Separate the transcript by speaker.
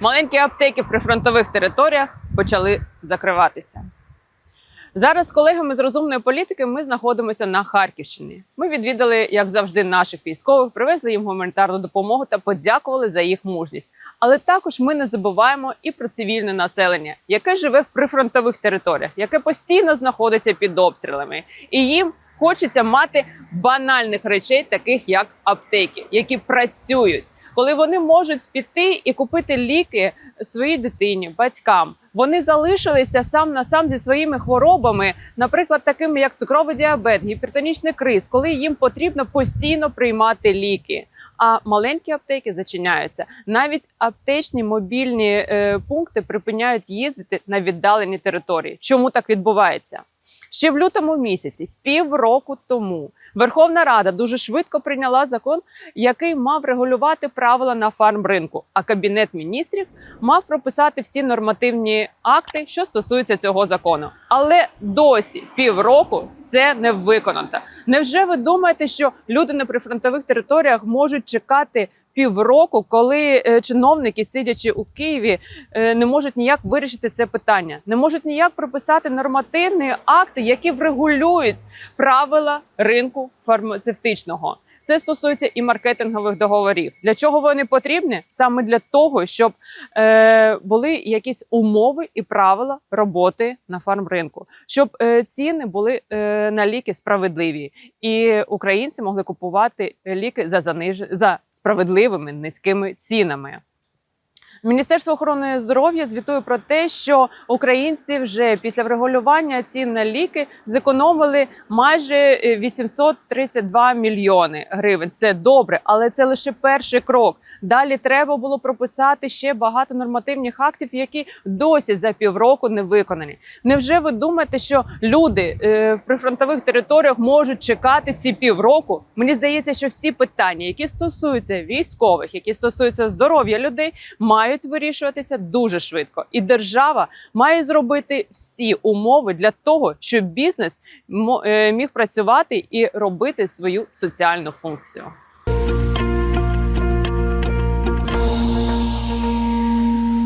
Speaker 1: маленькі аптеки в прифронтових територіях почали закриватися. Зараз з колегами з розумної політики ми знаходимося на Харківщині. Ми відвідали, як завжди, наших військових, привезли їм гуманітарну допомогу та подякували за їх мужність. Але також ми не забуваємо і про цивільне населення, яке живе в прифронтових територіях, яке постійно знаходиться під обстрілами, і їм хочеться мати банальних речей, таких як аптеки, які працюють. Коли вони можуть піти і купити ліки своїй дитині, батькам, вони залишилися сам на сам зі своїми хворобами, наприклад, такими як цукровий діабет, гіпертонічний криз, коли їм потрібно постійно приймати ліки. А маленькі аптеки зачиняються. Навіть аптечні мобільні е, пункти припиняють їздити на віддалені території. Чому так відбувається? Ще в лютому місяці, півроку тому, Верховна Рада дуже швидко прийняла закон, який мав регулювати правила на фармринку. А кабінет міністрів мав прописати всі нормативні акти, що стосуються цього закону. Але досі півроку це не виконано. Невже ви думаєте, що люди на прифронтових територіях можуть чекати? Півроку, коли е, чиновники, сидячи у Києві, е, не можуть ніяк вирішити це питання, не можуть ніяк прописати нормативні акти, які врегулюють правила ринку фармацевтичного. Це стосується і маркетингових договорів. Для чого вони потрібні? Саме для того, щоб е, були якісь умови і правила роботи на фармринку, щоб е, ціни були е, на ліки справедливі, і українці могли купувати ліки за заниж... за справедливими низькими цінами. Міністерство охорони здоров'я звітує про те, що українці вже після врегулювання цін на ліки зекономили майже е, 832 мільйони гривень. Це добре, але це лише перший крок. Далі треба було прописати ще багато нормативних актів, які досі за півроку не виконані. Невже ви думаєте, що люди е, в прифронтових територіях можуть чекати ці півроку? Мені здається, що всі питання, які стосуються військових, які стосуються здоров'я людей, мають вирішуватися дуже швидко, і держава має зробити всі умови для того, щоб бізнес е, міг працювати і робити свою соціальну функцію.